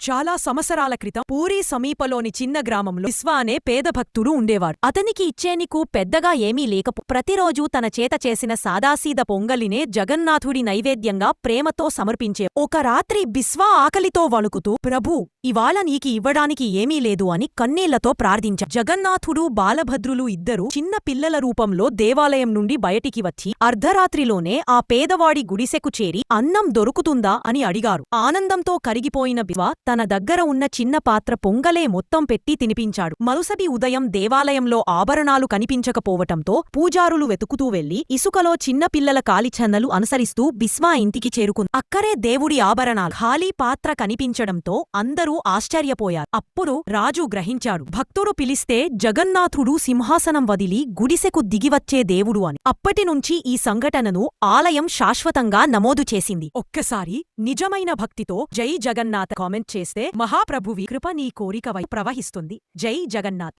చాలా సంవత్సరాల క్రితం పూరీ సమీపలోని చిన్న గ్రామంలో విశ్వా అనే పేద భక్తుడు ఉండేవాడు. అతనికి ఇచ్చేనికు పెద్దగా ఏమీ లేకపో ప్రతిరోజూ తన చేత చేసిన సాదాసీద పొంగలినే జగన్నాథుడి నైవేద్యంగా ప్రేమతో సమర్పించే ఒక రాత్రి బిస్వా ఆకలితో వణుకుతూ ప్రభూ ఇవాళ నీకి ఇవ్వడానికి ఏమీ లేదు అని కన్నీళ్ళతో ప్రార్థించా జగన్నాథుడు బాలభద్రులు ఇద్దరూ చిన్న పిల్లల రూపంలో దేవాలయం నుండి బయటికి వచ్చి అర్ధరాత్రిలోనే ఆ పేదవాడి గుడిసెకు చేరి అన్నం దొరుకుతుందా? అని అడిగారు. ఆనందంతో కరిగిపోయిన బిస్వా తన దగ్గర ఉన్న చిన్న పాత్ర పొంగలే మొత్తం పెట్టి తినిపించాడు. మరుసటి ఉదయం దేవాలయంలో ఆభరణాలు కనిపించకపోవటంతో పూజారులు వెతుకుతూ వెళ్ళి ఇసుకలో చిన్నపిల్లల కాలిచన్నలు అనుసరిస్తూ బిస్వా ఇంటికి చేరుకుంది అక్కరే దేవుడి ఆభరణాలు ఖాళీ పాత్ర కనిపించడంతో అందరూ ఆశ్చర్యపోయారు. అప్పుడు రాజు గ్రహించాడు భక్తుడు పిలిస్తే జగన్నాథుడు సింహాసనం వదిలి గుడిసెకు దిగివచ్చే దేవుడు అని. అప్పటినుంచి ఈ సంఘటనను ఆలయం శాశ్వతంగా నమోదు చేసింది. ఒక్కసారి నిజమైన భక్తితో జై జగన్నాథ్ కామెంట్ చేస్తే మహాప్రభువి కృప నీ కోరిక వై ప్రవహిస్తుంది. జై జగన్నాథ్.